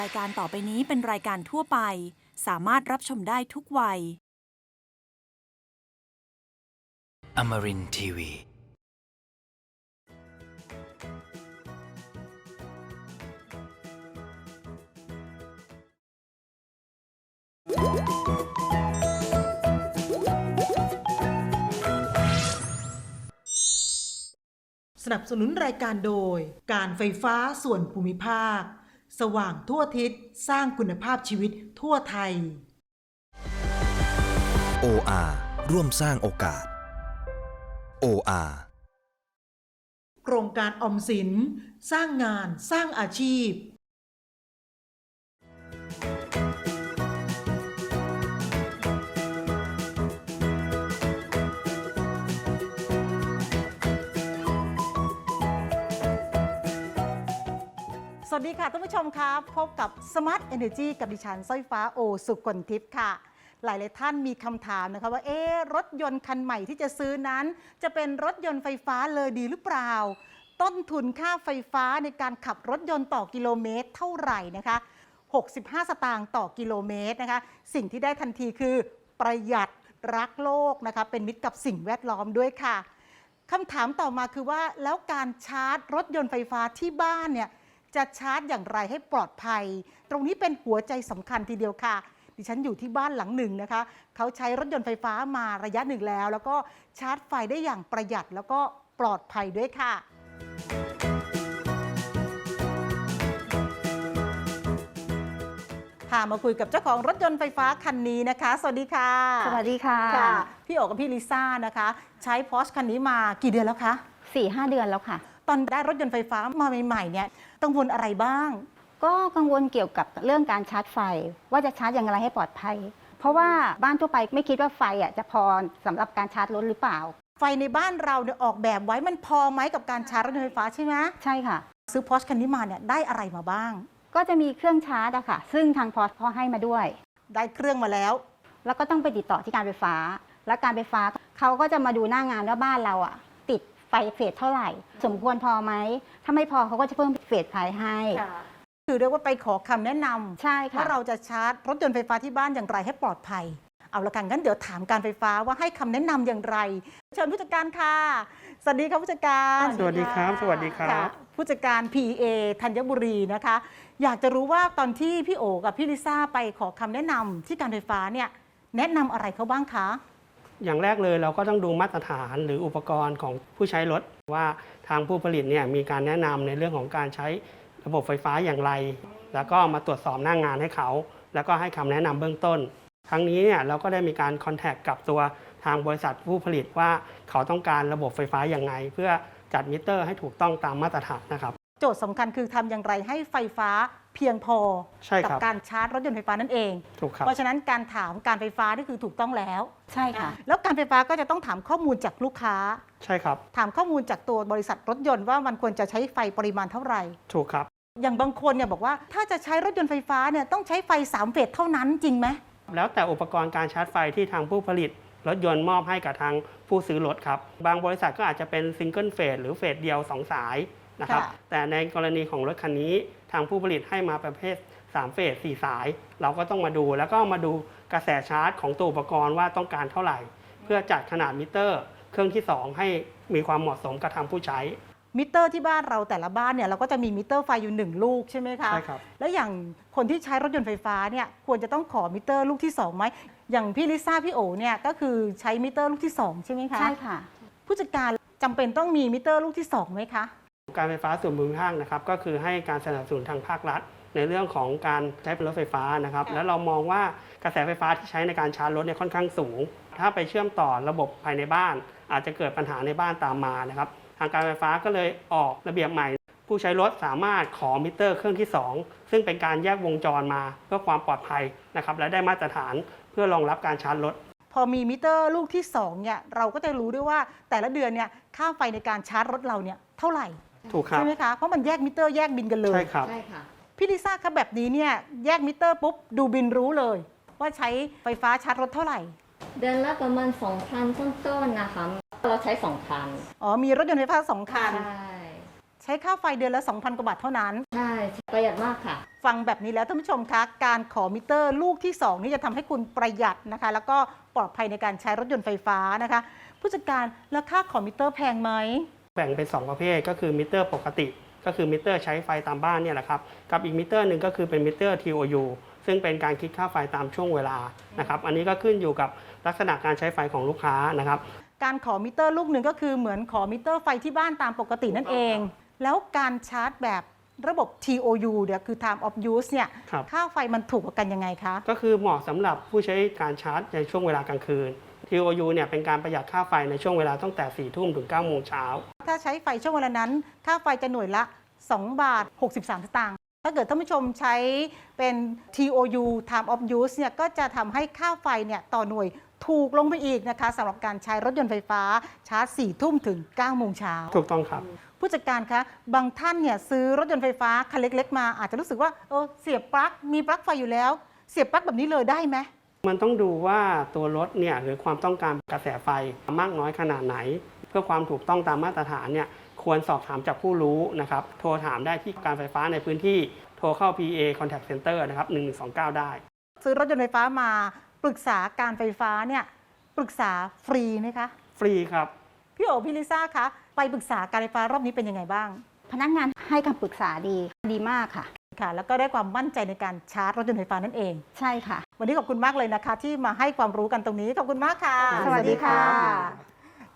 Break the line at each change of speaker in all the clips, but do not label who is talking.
รายการต่อไปนี้เป็นรายการทั่วไป สามารถรับชมได้ทุกวัย
Amarin Tiwi.
สนับสนุนรายการโดย การไฟฟ้าส่วนภูมิภาค สว่างทั่วทิศสร้างคุณภาพชีวิตทั่วไทย
OR ร่วมสร้างโอกาส OR
โครงการออมสิน สร้างงานสร้างอาชีพ สวัสดีค่ะท่านผู้ชมครับพบกับ Smart Energy กับดิฉันสร้อยฟ้าโอสุกลทิพย์ค่ะ หลาย ๆ ท่านมีคำถามนะคะว่าเอ๊รถยนต์คันใหม่ที่จะซื้อนั้น จะเป็นรถยนต์ไฟฟ้าเลยดีหรือเปล่า ต้นทุนค่าไฟฟ้าในการขับรถยนต์ต่อกิโลเมตรเท่าไหร่นะคะ 65 สตางค์ต่อกิโลเมตรนะคะ สิ่งที่ได้ทันทีคือประหยัดรักโลกนะคะเป็นมิตรกับสิ่งแวดล้อมด้วยค่ะคำถามต่อมาคือว่าแล้วการชาร์จรถยนต์ไฟฟ้าที่บ้านเนี่ย จะชาร์จอย่างไรให้ปลอดภัย ตรงนี้เป็นหัวใจสำคัญทีเดียวค่ะ ดิฉันอยู่ที่บ้านหลังหนึ่งนะคะ เขาใช้รถยนต์ไฟฟ้ามาระยะหนึ่งแล้ว แล้วก็ชาร์จไฟได้อย่างประหยัดแล้วก็ปลอดภัยด้วยค่ะค่ะมาคุยกับเจ้าของรถยนต์ไฟฟ้าคันนี้นะคะ สวัสดีค่ะ
สวัสดีค่ะ
ค่ะพี่โอกับพี่ลิซ่านะคะ ใช้พอ r คันนี้มากี่เดือนแล้วคะ
สี่ห้าเดือนแล้วค่ะ
ต อนได้รถยนต์ไฟฟ้ามาใหม่ๆเนี่ยกังวลอะไรบ้าง
ก็กังวลเกี่ยวกับเรื่องการชาร์จไฟ ว่าจะชาร์จอย่างไรให้ปลอดภัย เพราะว่าบ้านทั่วไปไม่คิดว่าไฟอะจะพอสำหรับการชาร์จรถหรือเปล่า
ไฟในบ้านเราเนี่ยออกแบบไว้มันพอไหมกับการชาร์จรถยนต์ไฟฟ้าใช่ไหม
ใช่ค่ะ
ซื้อพอ r คันนี้มาเนี่ยได้อะไรมาบ้าง
ก็จะมีเครื่องชาร์จอะค่ะ ซึ่งทางพอพอให้มาด้วย
ได้เครื่องมาแล้ว
แล้วก็ต้องไปติดต่อที่การไฟฟ้า และการไฟฟ้าเขาก็จะมาดูหน้างานว่าบ้านเราอะติด ไฟเฟสเท่าไหร่ สมควรพอไหม ถ้าไม่พอเขาก็จะเพิ่มเฟสไฟให้
คือเรียกว่าไปขอคำแนะนำ
ใช่ค่ะ
ว่าเราจะชาร์จรถยนต์ไฟฟ้าที่บ้านอย่างไรให้ปลอดภัย เอาละกันงั้นเดี๋ยวถามการไฟฟ้าว่าให้คำแนะนำอย่างไร เชิญผู้จัดการค่ะ สวัสดีครับผู้จัดการ
สวัสดีครับ สวัสดีครั
ค่ะ
บ
ผู้จัดการ PA ธัญบุรีนะคะ อยากจะรู้ว่าตอนที่พี่โอกับพี่ลิซ่าไปขอคำแนะนำที่การไฟฟ้าเนี่ยแนะนำอะไรเขาบ้างคะ
อย่างแรกเลยเราก็ต้องดูมาตรฐานหรืออุปกรณ์ของผู้ใช้รถ ว่าทางผู้ผลิตเนี่ยมีการแนะนำในเรื่องของการใช้ระบบไฟฟ้าอย่างไร แล้วก็มาตรวจสอบหน้างงานให้เขา แล้วก็ให้คำแนะนำเบื้องต้นครั้งนี้เนี่ยเราก็ได้มีการคอนแทคกับตัวทางบริษัทผู้ผลิตว่าเขาต้องการระบบไฟฟ้าอย่างไรเพื่อจัดมิเตอร์ให้ถูกต้องตามมาตรฐานนะครับ
โจทย์สำคัญคือทำอย่างไรให้ไฟฟ้า เพียงพอ
ใช่
กั
ครับ
การชาร์จรถยนต์ไฟฟ้านั่นเอง
ถูกครับ
เพราะฉะนั้นการถามการไฟฟ้านี่คือถูกต้องแล้ว
ใช่ค่ะ
แล้วการไฟฟ้าก็จะต้องถามข้อมูลจากลูกค้า
ใช่ครับ
ถามข้อมูลจากตัวบริษัทรถยนต์ว่ามันควรจะใช้ไฟปริมาณเท่าไหร่
ถูกครับ
อย่างบางคนเนี่ยบอกว่าถ้าจะใช้รถยนต์ไฟฟ้าเนี่ยต้องใช้ไฟ3เฟสเท่านั้นจริงไหม
แล้วแต่อุปกรณ์การชาร์จไฟที่ทางผู้ผลิต รถยนต์มอบให้กับทางผู้ซื้อรถครับ บางบริษัทก็อาจจะเป็นซิงเกิลเฟสหรือเฟสเดียว 2 สาย นะครับ
ค่ะ
แต่ในกรณีของรถคันนี้ทางผู้ผลิตให้มาประเภท 3 เฟส 4 สาย เราก็ต้องมาดูแล้วก็มาดูกระแสชาร์จของตัวอุปกรณ์ว่าต้องการเท่าไหร่ เพื่อจัดขนาดมิเตอร์ เครื่องที่ 2 ให้มีความเหมาะสมกับทางผู้ใช้
มิเตอร์ที่บ้านเราแต่ละบ้านเนี่ยเราก็จะมีมิเตอร์ไฟอยู่หนึ่งลูกใช่ไหมคะ
ใช่ครับ
แล้วอย่างคนที่ใช้รถยนต์ไฟฟ้าเนี่ยควรจะต้องขอมิเตอร์ลูกที่สองไหมอย่างพี่ลิซ่าพี่โอเนี่ยก็คือใช้มิเตอร์ลูกที่สองใช่ไหมคะ
ใช่ค่ะ
ผู้จัดการจำเป็นต้องมีมิเตอร์ลูกที่สองไหมคะ
การไฟฟ้าส่วนภูมิภาคนะครับก็คือให้การสนับสนุนทางภาครัฐ ในเรื่องของการใช้รถไฟฟ้านะครับ
ค่ะ
แล้วเรามองว่ากระแสไฟฟ้าที่ใช้ในการชาร์จรถเนี่ยค่อนข้างสูง ถ้าไปเชื่อมต่อระบบภายในบ้าน อาจจะเกิดปัญหาในบ้านตามมานะครับ ทางการไฟฟ้าก็เลยออกระเบียบใหม่ ผู้ใช้รถสามารถขอมิเตอร์เครื่องที่ 2 ซึ่งเป็นการแยกวงจรมาเพื่อความปลอดภัยนะครับ และได้มาตรฐานเพื่อรองรับการชาร์จรถ
พอมีมิเตอร์ลูกที่สองเนี่ยเราก็จะรู้ด้วยว่าแต่ละเดือนเนี่ยค่าไฟในการชาร์จรถเราเนี่ยเท่าไหร่
ถูกครับ
ใช่ไหมคะ เพราะมันแยกมิเตอร์แยกบินกันเลย
ใช่ครับ
ใช่ค่ะ
พี่ลิซ่าครับแบบนี้เนี่ยแยกมิเตอร์ปุ๊บดูบินรู้เลย ว่าใช้ไฟฟ้าชาร์จรถเท่าไหร่
เดือนละประมาณ 2,000 ต้นๆนะคะ เราใช้2คัน
อ๋อมีรถยนต์ไฟฟ้าสองคัน
ใช่
ใช้ค่าไฟเดือนละ 2,000 กว่าบาทเท่านั้น
ใช่ประหยัดมากค่ะ
ฟังแบบนี้แล้วท่านผู้ชมคะการขอมิเตอร์ลูกที่ 2 นี่จะทำให้คุณประหยัดนะคะ แล้วก็ปลอดภัยในการใช้รถยนต์ไฟฟ้านะคะ ผู้จัดการแล้วค่าขอมิเตอร์แพงไหม
แบ่งเป็น 2 ประเภทก็คือมิเตอร์ปกติ ก็คือมิเตอร์ใช้ไฟตามบ้านเนี่ยแหละครับกับอีกมิเตอร์หนึ่งก็คือเป็นมิเตอร์ TOU ซึ่งเป็นการคิดค่าไฟตามช่วงเวลานะครับอันนี้ก็ขึ้นอยู่กับลักษณะการใช้ไฟของลูกค้านะครับ
การขอมิเตอร์ลูกหนึ่งก็คือเหมือนขอมิเตอร์ไฟที่บ้านตามปกตินั่นเอง แล้วการชาร์จแบบระบบ TOU เนี่ยคือ time of use เนี่ย
ครับ
ค่าไฟมันถูกกว่ากันยังไงคะ
ก็คือเหมาะสำหรับผู้ใช้การชาร์จในช่วงเวลากลางคืน TOU เนี่ยเป็นการประหยัดค่าไฟในช่วงเวลาตั้งแต่4ี่ทุ่มถึง9ก้าโมงเช้า
ถ้าใช้ไฟช่วงเวลานั้น ค่าไฟจะหน่วยละ 2 บาท 63 สตางค์ ถ้าเกิดท่านผู้ชมใช้เป็น TOU time of use เนี่ยก็จะทำให้ค่าไฟเนี่ยต่อหน่วยถูกลงไปอีกนะคะสำหรับการใช้รถยนต์ไฟฟ้าชาร์จ 4 ทุ่มถึง 9 โมงเช้า
ถูกต้องครับ
ผู้จัดการคะ บางท่านเนี่ยซื้อรถยนต์ไฟฟ้าคันเล็ก ๆ มาอาจจะรู้สึกว่าเออเสียบปลั๊กมีปลั๊กไฟอยู่แล้ว เสียบปลั๊กแบบนี้เลยได้ไหม
มันต้องดูว่าตัวรถเนี่ยหรือความต้องการกระแสไฟมากน้อยขนาดไหน เพื่อความถูกต้องตามมาตรฐานเนี่ยควรสอบถามจากผู้รู้นะครับ โทรถามได้ที่การไฟฟ้าในพื้นที่ โทรเข้า PA Contact Center นะครับ 1129 ได้
ซื้อรถยนต์ไฟฟ้ามาปรึกษาการไฟฟ้าเนี่ยปรึกษาฟรีไหมคะ
ฟรีครับ
พี่โอพี่ลิซ่าคะ ไปปรึกษาการไฟฟ้ารอบนี้เป็นยังไงบ้าง
พนักงานให้คำปรึกษาดีดีมากค่ะ
ค่ะ แล้วก็ได้ความมั่นใจในการชาร์จรถยนต์ไฟฟ้านั่นเอง
ใช่ค่ะ
วันนี้ขอบคุณมากเลยนะคะ ที่มาให้ความรู้กันตรงนี้ขอบคุณมากค่ะ
สวัสดีค่ะ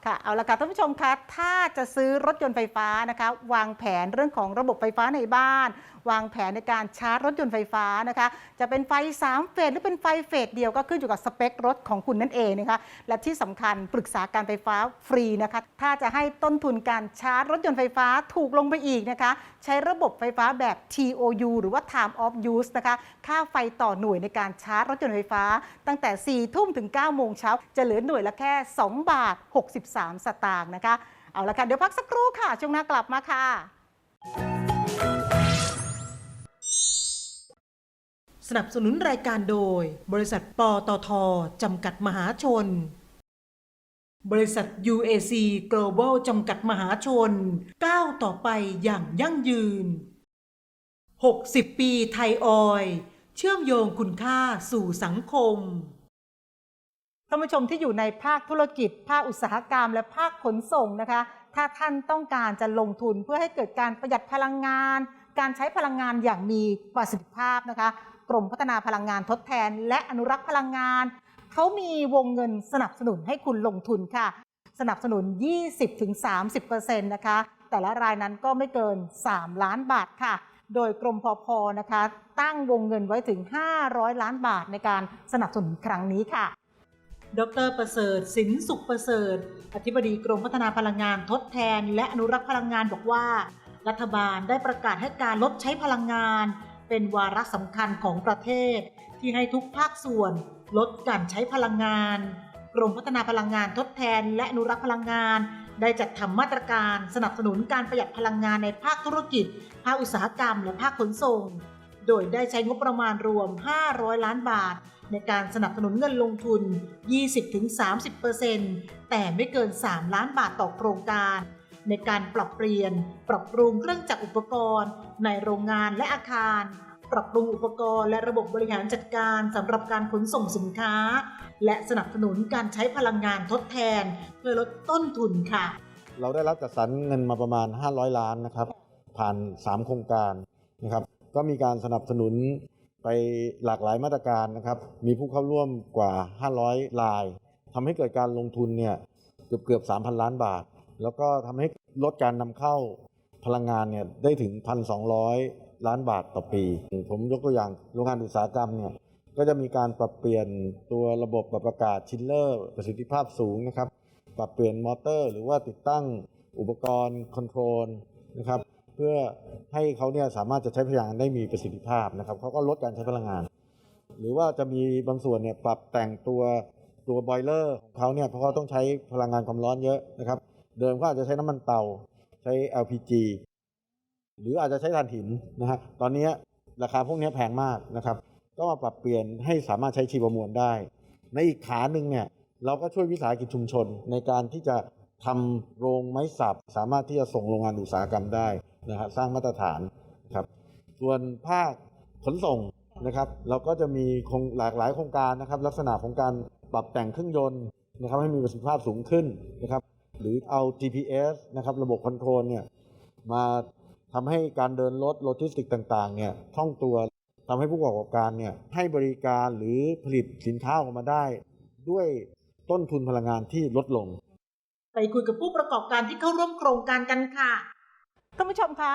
ค่ะเอาละค่ะท่านผู้ชมคะถ้าจะซื้อรถยนต์ไฟฟ้านะคะวางแผนเรื่องของระบบไฟฟ้าในบ้าน วางแผนในการชาร์จรถยนต์ไฟฟ้านะคะจะเป็นไฟ 3 เฟสหรือเป็นไฟเฟสเดียวก็ขึ้นอยู่กับสเปครถของคุณนั่นเองนะคะและที่สำคัญปรึกษาการไฟฟ้าฟรีนะคะถ้าจะให้ต้นทุนการชาร์จรถยนต์ไฟฟ้าถูกลงไปอีกนะคะใช้ระบบไฟฟ้าแบบ TOU หรือว่า Time of Use นะคะค่าไฟต่อหน่วยในการชาร์จรถยนต์ไฟฟ้า ตั้งแต่4ทุ่มถึง9โมงเช้าจะเหลือหน่วยละแค่ 2 บาท3 สตางค์นะคะ เอาละค่ะ เดี๋ยวพักสักครู่ค่ะ ช่วงหน้ากลับมาค่ะ
สนับสนุนรายการโดย บริษัทปตทจำกัดมหาชน บริษัท UAC Global จำกัดมหาชนก้าวต่อไปอย่างยั่งยืน 60 ปีไทยออย เชื่อมโยงคุณค่าสู่สังคม
ท่านผู้ชมที่อยู่ในภาคธุรกิจ ภาคอุตสาหกรรม และภาคขนส่งนะคะ ถ้าท่านต้องการจะลงทุนเพื่อให้เกิดการประหยัดพลังงาน การใช้พลังงานอย่างมีประสิทธิภาพนะคะ กรมพัฒนาพลังงานทดแทน และอนุรักษ์พลังงาน เขามีวงเงินสนับสนุนให้คุณลงทุนค่ะ สนับสนุน 20-30%นะคะ แต่ละรายนั้นก็ไม่เกิน 3 ล้านบาทค่ะโดยกรมพอพอนะคะ ตั้งวงเงินไว้ถึง 500 ล้านบาทในการสนับสนุนครั้งนี้ค่ะ
ดรประเสริฐสินสุขประเสริฐ อธิบดีกรมพัฒนาพลังงานทดแทน และอนุรักษ์พลังงานบอกว่า รัฐบาลได้ประกาศให้การลดใช้พลังงาน เป็นวาระสำคัญของประเทศ ที่ให้ทุกภาคส่วนลดการใช้พลังงาน กรมพัฒนาพลังงานทดแทน และอนุรักษ์พลังงาน ได้จัดทำมาตรการสนับสนุนการประหยัดพลังงานในภาคธุรกิจ ภาคอุตสาหกรรม และภาคขนส่ง โดยได้ใช้งบประมาณรวม 500 ล้านบาท ในการสนับสนุนเงินลงทุน 20-30%แต่ไม่เกิน 3 ล้านบาทต่อโครงการ ในการปรับเปลี่ยน ปรับปรุงเครื่องจักรอุปกรณ์ ในโรงงานและอาคาร ปรับปรุงอุปกรณ์และระบบบริหารจัดการสำหรับการขนส่งสินค้า และสนับสนุนการใช้พลังงานทดแทน เพื่อลดต้นทุนค่ะ
เราได้รับจัดสรรเงินมาประมาณ 500 ล้านนะครับ ผ่าน 3 โครงการนะครับ ก็มีการสนับสนุน ไปหลากหลายมาตรการนะครับ มีผู้เข้าร่วมกว่า 500รายทำให้เกิดการลงทุนเนี่ยเกือบเกือบ3,000 ล้านบาท แล้วก็ทำให้ลดการนำเข้าพลังงานเนี่ยได้ถึง 1,200 ล้านบาทต่อปี ผมยกตัวอย่างโรงงานอุตสาหกรรมเนี่ยก็จะมีการปรับเปลี่ยนตัวระบบปรับอากาศชิลเลอร์ประสิทธิภาพสูงนะครับ ปรับเปลี่ยนมอเตอร์ หรือว่าติดตั้งอุปกรณ์คอนโทรลนะครับ เพื่อให้เขาเนี่ยสามารถจะใช้พลังงานได้มีประสิทธิภาพนะครับเขาก็ลดการใช้พลังงาน หรือว่าจะมีบางส่วนเนี่ยปรับแต่งตัวตัวบอยเลอร์ของเขาเนี่ยเพราะเขาต้องใช้พลังงานความร้อนเยอะนะครับ เดิมเขาอาจจะใช้น้ำมันเตาใช้ LPG หรืออาจจะใช้ถ่านหินนะฮะตอนนี้ราคาพวกนี้แพงมากนะครับก็มาปรับเปลี่ยนให้สามารถใช้ชีวมวลได้ ในอีกขาหนึ่งเนี่ยเราก็ช่วยวิสาหกิจชุมชนในการที่จะทำโรงไม้สับสามารถที่จะส่งโรงงานอุตสาหกรรมได้ นะฮะสร้างมาตรฐานครับส่วนภาคขนส่งนะครับเราก็จะมีคงหลากหลายโครงการนะครับ ลักษณะของการปรับแต่งเครื่องยนต์นะครับให้มีประสิทธิภาพสูงขึ้นนะครับ หรือเอา GPS นะครับระบบคอนโทรลเนี่ยมาทำให้การเดินรถโลจิสติกต่างๆเนี่ยคล่องตัวทำให้ผู้ประกอบการเนี่ยให้บริการหรือผลิตสินค้าออกมาได้ ด้วยต้นทุนพลังงานที่ลดลง
ไปคุยกับผู้ประกอบการที่เข้าร่วมโครงการกันค่ะ
ท่านผู้ชมคะ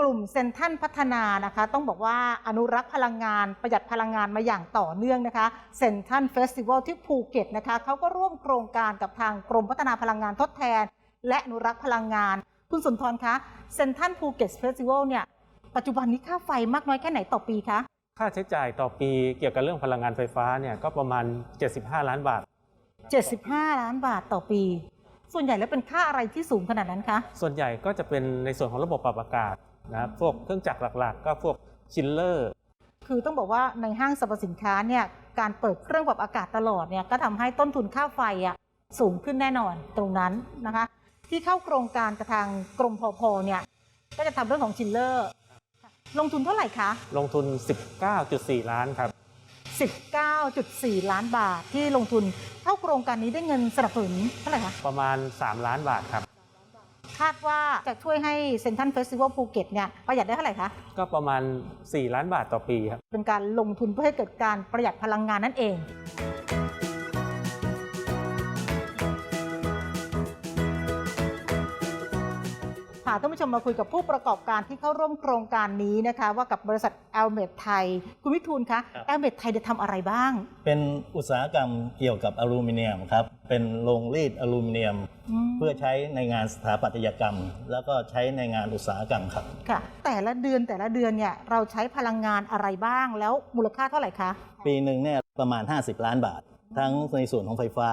กลุ่มเซนทรันพัฒนานะคะ ต้องบอกว่าอนุรักษ์พลังงานประหยัดพลังงานมาอย่างต่อเนื่องนะคะเซนทรันเฟสติวัลที่ภูเก็ตนะคะเขาก็ร่วมโครงการกับทางกรมพัฒนาพลังงานทดแทน และอนุรักษ์พลังงาน คุณสุนทรคะเซนทรันภูเก็ตเฟสติวัลเนี่ยปัจจุบันนี้ค่าไฟมากน้อยแค่ไหนต่อปีคะ
ค่าใช้จ่ายต่อปีเกี่ยวกับเรื่องพลังงานไฟฟ้าเนี่ยก็ประมาณ 75 ล้านบาท
75 ล้านบาทต่อปี ส่วนใหญ่แล้วเป็นค่าอะไรที่สูงขนาดนั้นคะ
ส่วนใหญ่ก็จะเป็นในส่วนของระบบปรับอากาศนะครับพวกเครื่องจักรหลักๆ ก็พวกชิลเลอร์
คือต้องบอกว่าในห้างสรรพสินค้าเนี่ยการเปิดเครื่องปรับอากาศตลอดเนี่ยก็ทำให้ต้นทุนค่าไฟอะสูงขึ้นแน่นอนตรงนั้นนะคะ ที่เข้าโครงการกับทางกรมพพเนี่ยก็จะทำเรื่องของชิลเลอร์ ลงทุนเท่าไหร่คะ
ลงทุน 19.4 ล้านครับ
19.4 ล้านบาทที่ลงทุนเข้าโครงการนี้ได้เงินสนับสนุนเท่าไหร่คะ
ประมาณ 3 ล้านบาทครับ
คาดว่าจะช่วยให้เซนทันเฟสติวัลภูเก็ตเนี่ยประหยัดได้เท่าไหร่คะ
ก็ประมาณ 4 ล้านบาทต่อปีครับ
เป็นการลงทุนเพื่อให้เกิดการประหยัดพลังงานนั่นเองาท่านผู้ชมมาคุยกับผู้ประกอบการที่เข้าร่วมโครงการนี้นะคะ ว่ากับบริษัทแอลเมดไทย คุณวิทูลคะ
ครับ
แอลเมดไทยจะทำอะไรบ้าง
เป็นอุตสาหกรรมเกี่ยวกับอลูมิเนียมครับ เป็นโรงรีดอลูมิเนียม
ม
เพื่อใช้ในงานสถาปัตยกรรม แล้วก็ใช้ในงานอุตสาหกรรมครับ
ค่ะ แต่ละเดือนแต่ละเดือนเนี่ยเราใช้พลังงานอะไรบ้างแล้วมูลค่าเท่าไหร่คะ
ปีหนึ่งเนี่ยประมาณ 50 ล้านบาท ทั้งในส่วนของไฟฟ้า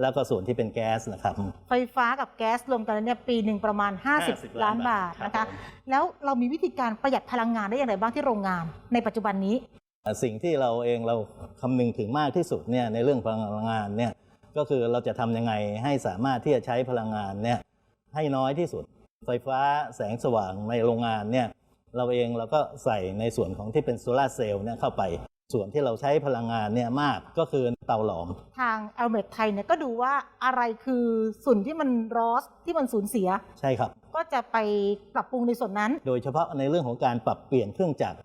แล้วก็ส่วนที่เป็นแก๊สนะครับ
ไฟฟ้ากับแก๊สรวมกันแล้วเนี่ยปีหนึ่งประมาณ 50
50
ล้านบาท
ครับ
นะคะ
ผม
แล้วเรามีวิธีการประหยัดพลังงานได้อย่างไรบ้างที่โรงงาน ในปัจจุบันนี้
สิ่งที่เราเองเราคำนึงถึงมากที่สุดเนี่ยในเรื่องพลังงานเนี่ยก็คือเราจะทำยังไงให้สามารถที่จะใช้พลังงานเนี่ยให้น้อยที่สุด ไฟฟ้าแสงสว่างในโรงงานเนี่ยเราเองเราก็ใส่ในส่วนของที่เป็นโซลาร์เซลล์เนี่ยเข้าไป ส่วนที่เราใช้พลังงานเนี่ยมากก็คือเตาหลอม
ทางแอลเมดไทยเนี่ยก็ดูว่าอะไรคือส่วนที่มันรอสที่มันสูญเสีย
ใช่ครับ
ก็จะไปปรับปรุงในส่วนนั้น
โดยเฉพาะในเรื่องของการปรับเปลี่ยนเครื่องจักร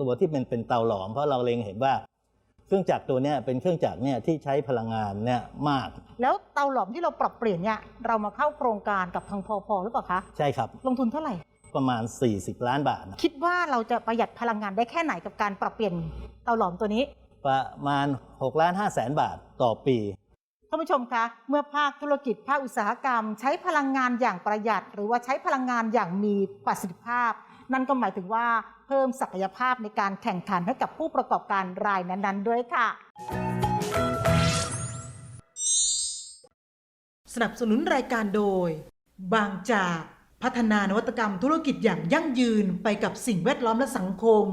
ตัวที่เป็นเป็นเตาหลอม เพราะเราเล็งเห็นว่า เครื่องจักรตัวเนี้ยเป็นเครื่องจักรเนี่ยที่ใช้พลังงานเนี่ยมาก
แล้วเตาหลอมที่เราปรับเปลี่ยนเนี่ยเรามาเข้าโครงการกับทางพอพอหรือเปล่าคะ
ใช่ครับ
ลงทุนเท่าไหร่
ประมาณ 40 ล้านบาทนะ
คิดว่าเราจะประหยัดพลังงานได้แค่ไหนกับการปรับเปลี่ยนเตาหลอมตัวนี้
ประมาณ6ล้าน5แสนบาทต่อปี
ท่านผู้ชมคะ เมื่อภาคธุรกิจภาคอุตสาหกรรม ใช้พลังงานอย่างประหยัด หรือว่าใช้พลังงานอย่างมีประสิทธิภาพ นั่นก็หมายถึงว่าเพิ่มศักยภาพในการแข่งขันให้กับผู้ประกอบการรายนั้นๆ ด้วยค่ะ
สนับสนุนรายการโดย บางจาก พัฒนานวัตกรรมธุรกิจอย่างยั่งยืนไปกับสิ่งแวดล้อมและสังคม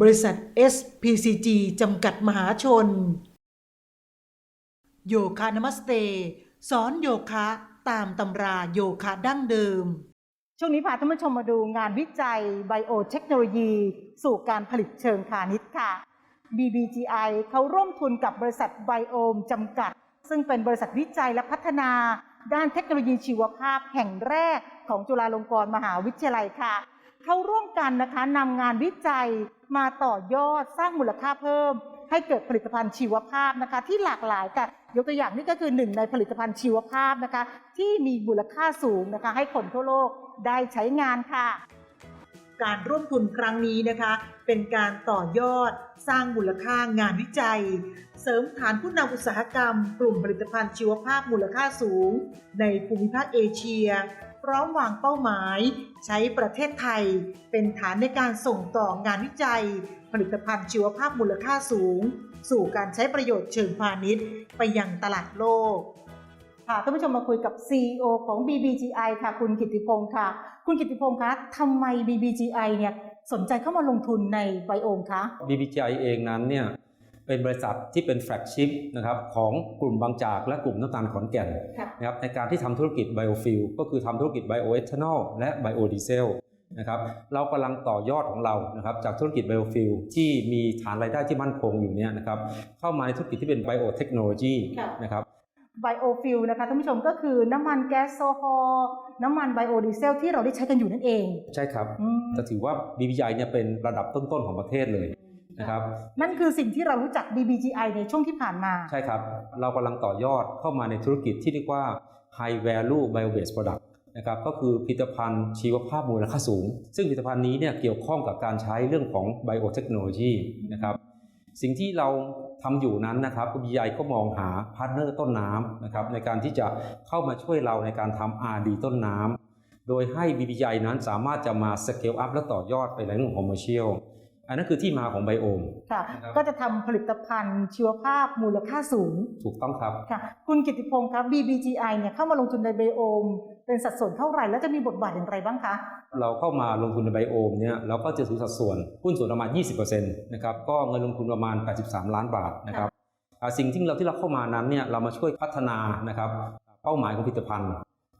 บริษัท SPCG จำกัดมหาชน โยคะนมัสเต สอนโยคะตามตำราโยคะดั้งเดิม
ช่วงนี้พาท่านผู้ชมมาดูงานวิจัยไบโอเทคโนโลยี สู่การผลิตเชิงพาณิชย์ค่ะ BBGI เขาร่วมทุนกับบริษัทไบโอมจำกัด ซึ่งเป็นบริษัทวิจัยและพัฒนา ด้านเทคโนโลยีชีวภาพแห่งแรกของจุฬาลงกรณ์มหาวิทยาลัยค่ะ เขาร่วมกันนะคะนำงานวิจัยมาต่อยอดสร้างมูลค่าเพิ่ม ให้เกิดผลิตภัณฑ์ชีวภาพนะคะ ที่หลากหลายค่ะยกตัวอย่างนี่ก็คือหนึ่งในผลิตภัณฑ์ชีวภาพนะคะ ที่มีมูลค่าสูงนะคะ ให้คนทั่วโลกได้ใช้งานค่ะ
การร่วมทุนครั้งนี้นะคะ เป็นการต่อยอด สร้างมูลค่างานวิจัย เสริมฐานผู้นำอุตสาหกรรม กลุ่มผลิตภัณฑ์ชีวภาพมูลค่าสูง ในภูมิภาคเอเชีย พร้อมวางเป้าหมาย ใช้ประเทศไทย เป็นฐานในการส่งต่องานวิจัย ผลิตภัณฑ์ชีวภาพมูลค่าสูง สู่การใช้ประโยชน์เชิงพาณิชย์ ไปยังตลาดโลก
ค่ะท่านผู้ชมมาคุยกับ CEO ของ BBGI ค่ะ คุณกิตติพงศ์ค่ะ คุณกิตติพงศ์คะทำไม BBGI เนี่ยสนใจเข้ามาลงทุนในไบโอมคะ
BBGI เองนั้นเนี่ยเป็นบริษัทที่เป็นแฟลกชิพนะครับของกลุ่มบางจากและกลุ่มน้ำตาลขอนแก่น
ค่ะ
นะครับในการที่ทำธุรกิจไบโอฟิลก็คือทำธุรกิจไบโอเอทานอลและไบโอดีเซลนะครับเรากำลังต่อยอดของเรานะครับจากธุรกิจไบโอฟิลที่มีฐานรายได้ที่มั่นคงอยู่เนี่ยนะครับเข้ามาในธุรกิจที่เป็นไบโอเทคโนโลยี
ค่ะ
นะครับ
ไบโอฟิลนะคะท่านผู้ชมก็คือน้ำมันแก๊สโซฮอลน้ำมันไบโอดีเซลที่เราได้ใช้กันอยู่นั่นเอง
ใช่ครับ
อืม
จะถือว่า BBI เนี่ยเป็นระดับต้นๆของประเทศเลยนะครับ
นั่นคือสิ่งที่เรารู้จัก BBGI ในช่วงที่ผ่านมา
ใช่ครับ เรากำลังต่อยอดเข้ามาในธุรกิจที่เรียกว่า High Value Bio Based Product นะครับก็คือผลิตภัณฑ์ชีวภาพมูลค่าสูง ซึ่งผลิตภัณฑ์นี้เนี่ยเกี่ยวข้องกับการใช้เรื่องของ Biotechnology นะครับ สิ่งที่เราทำอยู่นั้นนะครับ BBI ก็มองหาพาร์ทเนอร์ต้นน้ำนะครับในการที่จะเข้ามาช่วยเราในการทำ R&D ต้นน้ำโดยให้ BBI นั้นสามารถจะมาสเกล up และต่อยอดไปในเรื่องของคอมเมอร์เชียล นนั้นคือที่มาของไบโอม
ค่ะ
นะครับ
ก็จะทำผลิตภัณฑ์ชีวภาพมูลค่าสูง
ถูกต้องครับ
ค่ะคุณกิติพงศ์ครับ BBGI เนี่ยเข้ามาลงทุนในไบโอม เป็นสัดส่วนเท่าไหร่ แล้วจะมีบทบาทอย่างไรบ้างคะ
เราเข้ามาลงทุนในไบโอมเนี่ยเราก็จะถือสัดส่วนหุ้นส่วนประมาณ 20%นะครับก็เงินลงทุนประมาณ 83 ล้านบาทนะครับอ่าสิ่งที่เราที่เราเข้ามานั้นเนี่ยเรามาช่วยพัฒนานะครับเป้าหมายของผลิตภัณฑ์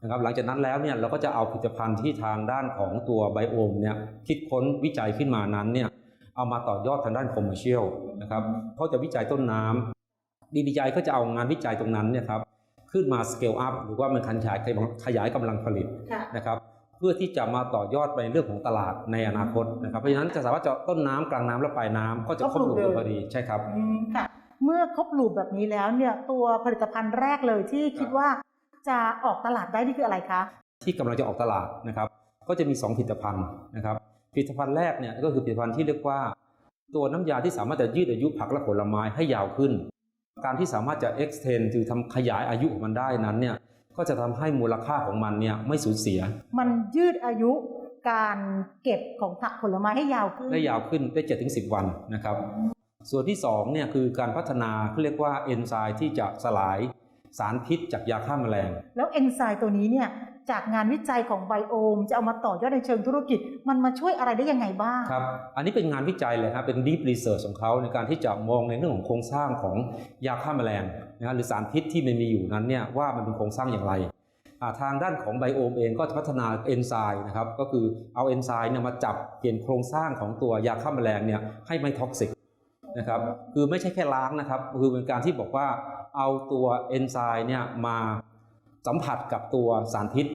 นะครับหลังจากนั้นแล้วเนี่ยเราก็จะเอาผลิตภัณฑ์ที่ทางด้านของตัวไบโอมเนี่ยคิดค้นวิจัยขึ้นมานั้นเนี่ย เอามาต่อยอดทางด้านคอมเมอร์เชียลนะครับเขาจะวิจัยต้นน้ำ BBI ก็จะเอางานวิจัยตรงนั้นเนี่ยครับขึ้นมา scale up หรือว่ามันขยายขยายกำลังผลิต
ค่ะ
นะครับเพื่อที่จะมาต่อยอดไปในเรื่องของตลาดในอนาคตนะครับเพราะฉะนั้นจะสามารถเจาะต้นน้ำกลางน้ำและปลายน้ำก็จะครบหมดเลยพอดีใช่ครับ
อืมค่ะเมื่อครบลูปแบบนี้แล้วเนี่ยตัวผลิตภัณฑ์แรกเลยที่คิดว่าจะออกตลาดได้นี่คืออะไรคะ
ที่กำลังจะออกตลาดนะครับก็จะมี 2 ผลิตภัณฑ์นะครับ ผลิตภัณฑ์แรกเนี่ยก็คือผลิตภัณฑ์ที่เรียกว่า ตัวน้ำยาที่สามารถจะยืดอายุผักและผลไม้ให้ยาวขึ้น การที่สามารถจะ extend คือทำขยายอายุของมันได้นั้นเนี่ยก็จะทำให้มูลค่าของมันเนี่ยไม่สูญเสีย
มันยืดอายุการเก็บของผักผลไม้ให้ยาวขึ้น
ได้ยาวขึ้นได้7ถึง10วันนะครับ ส่วนที่2เนี่ยคือการพัฒนาเขาเรียกว่าเอนไซม์ที่จะสลายสารพิษจากยาฆ่าแมลง
แล้วเอนไซม์ตัวนี้เนี่ย จากงานวิจัยของไบโอม จะเอามาต่อยอดในเชิงธุรกิจ มันมาช่วยอะไรได้ยังไงบ้าง
ครับ อันนี้เป็นงานวิจัยเลยครับเป็น deep research ของเขาในการที่จะมองในเรื่องของโครงสร้างของยาฆ่าแมลงนะฮะหรือสารพิษที่มันมีอยู่นั้นเนี่ยว่ามันเป็นโครงสร้างอย่างไรทางด้านของไบโอมเองก็จะพัฒนาเอนไซม์นะครับก็คือเอาเอนไซม์เนี่ยมาจับเปลี่ยนโครงสร้างของตัวยาฆ่าแมลงเนี่ยให้ไม่ท็อกซิกนะครับคือไม่ใช่แค่ล้างนะครับ คือเป็นการที่บอกว่าเอาตัวเอนไซม์เนี่ยมาสัมผัสกับตัวสารพิษ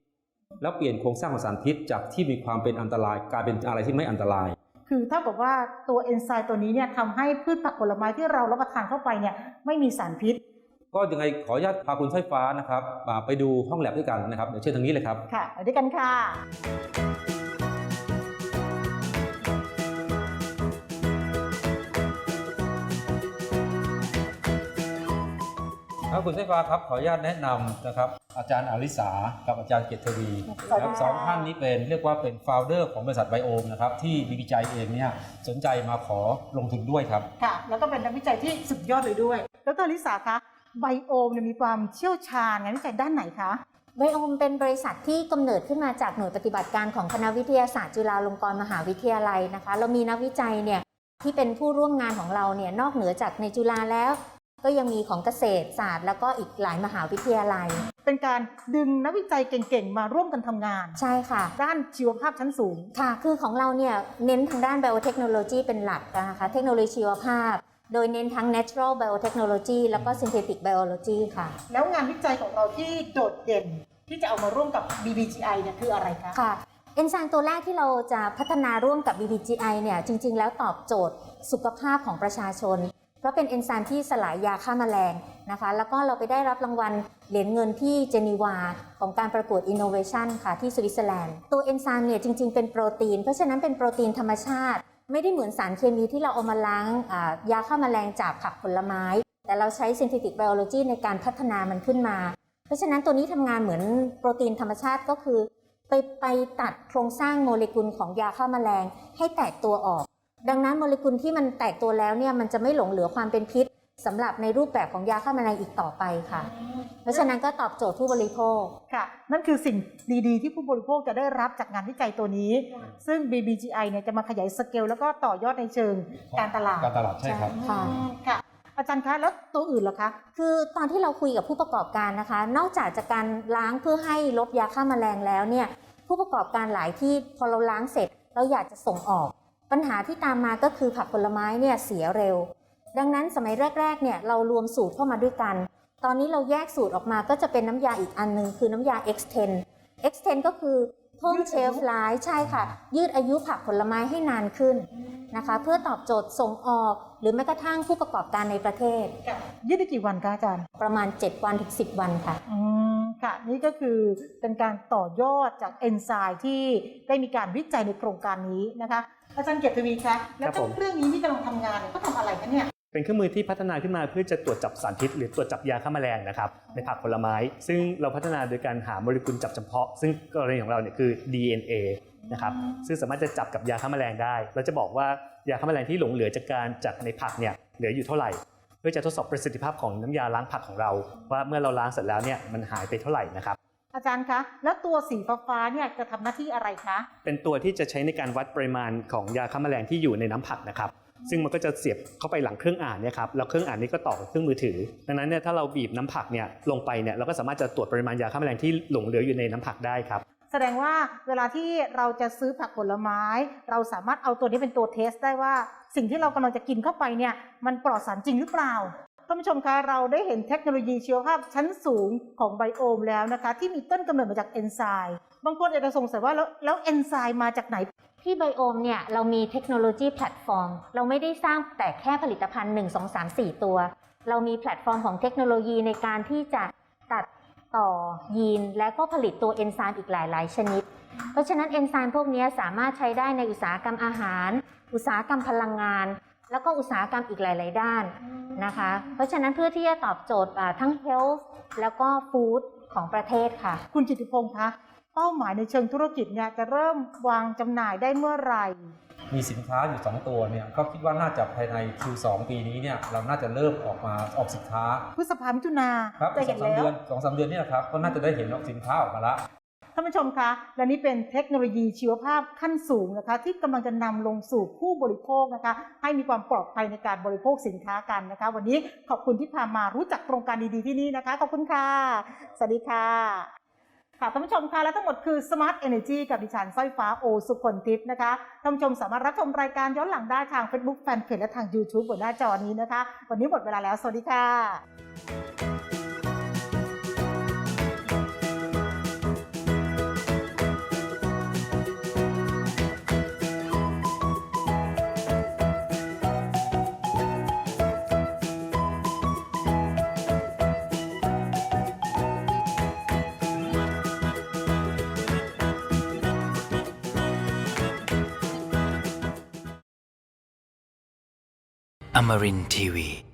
แล้วเปลี่ยนโครงสร้างของสารพิษจากที่มีความเป็นอันตรายกลายเป็นอะไรที่ไม่อันตราย
คือเท่ากับว่าตัวเอนไซม์ตัวนี้เนี่ยทำให้พืชผักผลไม้ที่เรารับประทานเข้าไปเนี่ยไม่มีสารพิษ
ก็ยังไงขออนุญาตพาคุณสายฟ้านะครับอ่าไปดูห้องแลบด้วยกันนะครับเดี๋ยวเชิญทางนี้เลยครับ
ค่ะไปด้วยกันค่ะ
ครับคุณสายฟ้าครับขออนุญาตแนะนำนะครับอาจารย์อาริสากับอาจารย์เกยรตทวี
สวัสดี
นะครับ
ค่ะ
สองท่านนี้เป็นเรียกว่าเป็นโฟลเดอร์ของบริษัทไบโอมนะครับที่มีวิจัยเองเนี่ยสนใจมาขอลงทุนด้วยครับ
ค่ะแล้วก็เป็นนักวิจัยที่สุดยอดเลยด้วยดรลิสาคะไบโอมเนี่ยมีความเชี่ยวชาญงานวิจัยด้านไหนคะ
ไบโอมเป็นบริษัทที่กำเนิดขึ้นมาจากหน่วยปฏิบัติการของคณะวิทยาศาสตร์จุฬาลงกรณ์มหาวิทยาลัยนะคะ เรามีนักวิจัยเนี่ยที่เป็นผู้ร่วมงานของเราเนี่ยนอกเหนือจากในจุฬาแล้ว ก็ยังมีของเกษตรศาสตร์ แล้วก็อีกหลายมหาวิทยาลัย
เป็นการดึงนักวิจัยเก่งๆ มาร่วมกันทำงาน
ใช่ค่ะ
ด้านชีวภาพชั้นสูง
ค่ะ คือของเราเนี่ยเน้นทางด้าน biotechnology เป็นหลักนะคะ เทคโนโลยีชีวภาพ โดยเน้นทั้ง natural biotechnology แล้วก็ synthetic biology ค่ะ
แล้วงานวิจัยของเราที่โดดเด่นที่จะเอามาร่วมกับ BBGI เนี่ยคืออะไรคะ
ค่ะ เอนไซม์ตัวแรกที่เราจะพัฒนาร่วมกับ BBGI เนี่ยจริงๆ แล้วตอบโจทย์สุขภาพของประชาชน เพราะเป็นเอนไซม์ที่สลายยาฆ่าแมลงนะคะ แล้วก็เราไปได้รับรางวัลเหรียญเงินที่เจนีวา ของการประกวด Innovation ค่ะที่สวิตเซอร์แลนด์ ตัวเอนไซม์เนี่ยจริง ๆ เป็นโปรตีน เพราะฉะนั้นเป็นโปรตีนธรรมชาติ ไม่ได้เหมือนสารเคมีที่เราเอามาล้างยาฆ่าแมลงจากผักผลไม้ แต่เราใช้ synthetic biology ในการพัฒนามันขึ้นมา เพราะฉะนั้นตัวนี้ทำงานเหมือนโปรตีนธรรมชาติก็คือ ไปไปตัดโครงสร้างโมเลกุลของยาฆ่าแมลงให้แตกตัวออก ดังนั้นโมเลกุลที่มันแตกตัวแล้วเนี่ยมันจะไม่หลงเหลือความเป็นพิษสำหรับในรูปแบบของยาฆ่าแมลงอีกต่อไปค่ะ เพราะฉะนั้นก็ตอบโจทย์ผู้บริโภค
ค่ะ นั่นคือสิ่งดีๆ ที่ผู้บริโภคจะได้รับจากงานวิจัยตัวนี้ ซึ่ง BBGI เนี่ยจะมาขยายสเกลแล้วก็ต่อยอดในเชิงการตลาด
การตลาดใช่ครับ
ค่ะค่ะอาจารย์คะแล้วตัวอื่นล่ะคะ
คือตอนที่เราคุยกับผู้ประกอบการนะคะ นอกจากจากการล้างเพื่อให้ลดยาฆ่าแมลงแล้วเนี่ย ผู้ประกอบการหลายที่พอเราล้างเสร็จเราอยากจะส่งออก ปัญหาที่ตามมาก็คือผักผลไม้เนี่ยเสียเร็ว ดังนั้นสมัยแรกๆเนี่ยเรารวมสูตรเข้ามาด้วยกัน ตอนนี้เราแยกสูตรออกมาก็จะเป็นน้ำยาอีกอันหนึงคือน้ำยา X10 X10 ก็คือเพิ่มเชลฟ์ไลฟ์ใช่ค่ะ ยืดอายุผักผลไม้ให้นานขึ้นนะคะ เพื่อตอบโจทย์ส่งออก หรือแม้กระทั่งผู้ประกอบการในประเทศ
ยืดได้กี่วันคะอาจารย์
ประมาณ 7 วันถึง 10 วันค่ะ
อืม ค่ะนี่ก็คือเป็นการต่อยอดจากเอนไซม์ที่ได้มีการวิจัยในโครงการนี้นะคะอาจารย์เกียรติทวีคะแล้ว
ครับ
เจ้า
ผม
เครื่องนี้ที่กำลังทำงานเนี่ยเขาทำอะไรคะเนี่ย
เป็นเครื่องมือที่พัฒนาขึ้นมาเพื่อจะตรวจจับสารพิษหรือตรวจจับยาฆ่าแมลงนะครับในผักผลไม้ ซึ่งเราพัฒนาโดยการหาโมเลกุลจับจำเพาะ ซึ่งกรณีของเราเนี่ยคือ DNA นะครับซึ่งสามารถจะจับกับยาฆ่าแมลงได้ เราจะบอกว่ายาฆ่าแมลงที่หลงเหลือจากการจากในผักเนี่ยเหลืออยู่เท่าไหร่เพื่อจะทดสอบประสิทธิภาพของน้ำยาล้างผักของเรา ว่าเมื่อเราล้างเสร็จแล้วเนี่ยมันหายไปเท่าไหร่นะครับ
อาจารย์คะ แล้วตัวสีฟ้าๆเนี่ยจะทำหน้าที่อะไรคะ
เป็นตัวที่จะใช้ในการวัดปริมาณของยาฆ่าแมลงที่อยู่ในน้ำผักนะครับ ซึ่งมันก็จะเสียบเข้าไปหลังเครื่องอ่านเนี่ยครับ แล้วเครื่องอ่านนี้ก็ต่อกับเครื่องมือถือ ดังนั้นเนี่ยถ้าเราบีบน้ำผักเนี่ยลงไปเนี่ยเราก็สามารถจะตรวจปริมาณยาฆ่าแมลงที่หลงเหลืออยู่ในน้ำผักได้ครับ
แสดงว่าเวลาที่เราจะซื้อผักผลไม้ เราสามารถเอาตัวนี้เป็นตัวเทสได้ว่า สิ่งที่เรากำลังจะกินเข้าไปเนี่ยมันปลอดสารจริงหรือเปล่าท่านผู้ชมคะเราได้เห็นเทคโนโลยีชีวภาพชั้นสูงของไบโอมแล้วนะคะ ที่มีต้นกำเนิดมาจากเอนไซม์บางคนอาจจะสงสัยว่าแล้วแล้วเอนไซม์มาจากไหน
ที่ไบโอมเนี่ยเรามีเทคโนโลยีแพลตฟอร์ม เราไม่ได้สร้างแต่แค่ผลิตภัณฑ์ 1 2 3 4 ตัว เรามีแพลตฟอร์มของเทคโนโลยีในการที่จะ ต่อยีนและก็ผลิตตัวเอนไซม์อีกหลาย ๆ ชนิด เพราะฉะนั้นเอนไซม์พวกนี้สามารถใช้ได้ในอุตสาหกรรมอาหาร อุตสาหกรรมพลังงาน แล้วก็อุตสาหกรรมอีกหลาย ๆ ด้านนะคะ เพราะฉะนั้นเพื่อที่จะตอบโจทย์ทั้ง health แล้วก็ food ของประเทศค่ะ
คุณจิติพงศ์คะเป้าหมายในเชิงธุรกิจเนี่ยจะเริ่มวางจำหน่ายได้เมื่อไหร่
มีสินค้าอยู่ 2 ตัวเนี่ยก็คิดว่าน่าจะภายใน Q2 ปีนี้เนี่ยเราน่าจะเริ่มออกมาออกสินค้า
พฤษภามิถุนา
ครับ
จะ
ส
เห็
อนงสาม
แล้
เดื
ว
อนสองสามเดือนเนี่ยครับก็น่าจะได้เห็นออกสินค้าออกมาแล้ว
ท่านผู้ชมคะและนี่เป็นเทคโนโลยีชีวภาพขั้นสูงนะคะ ที่กำลังจะนำลงสู่ผู้บริโภคนะคะ ให้มีความปลอดภัยในการบริโภคสินค้ากันนะคะ วันนี้ขอบคุณที่พามารู้จักโครงการดีๆที่นี่นะคะ ขอบคุณค่ะ สวัสดีค่ะ ค่ะท่านผู้ชมคะและทั้งหมดคือ Smart Energy กับดิฉันสร้อยฟ้าโอสุคนทิพย์นะคะท่านผู้ชมสามารถรับชมรายการย้อนหลังได้ทาง Facebook Fanpage และทาง YouTube บนหน้าจอนี้นะคะ วันนี้หมดเวลาแล้ว สวัสดีค่ะ
Amarin Tiwi.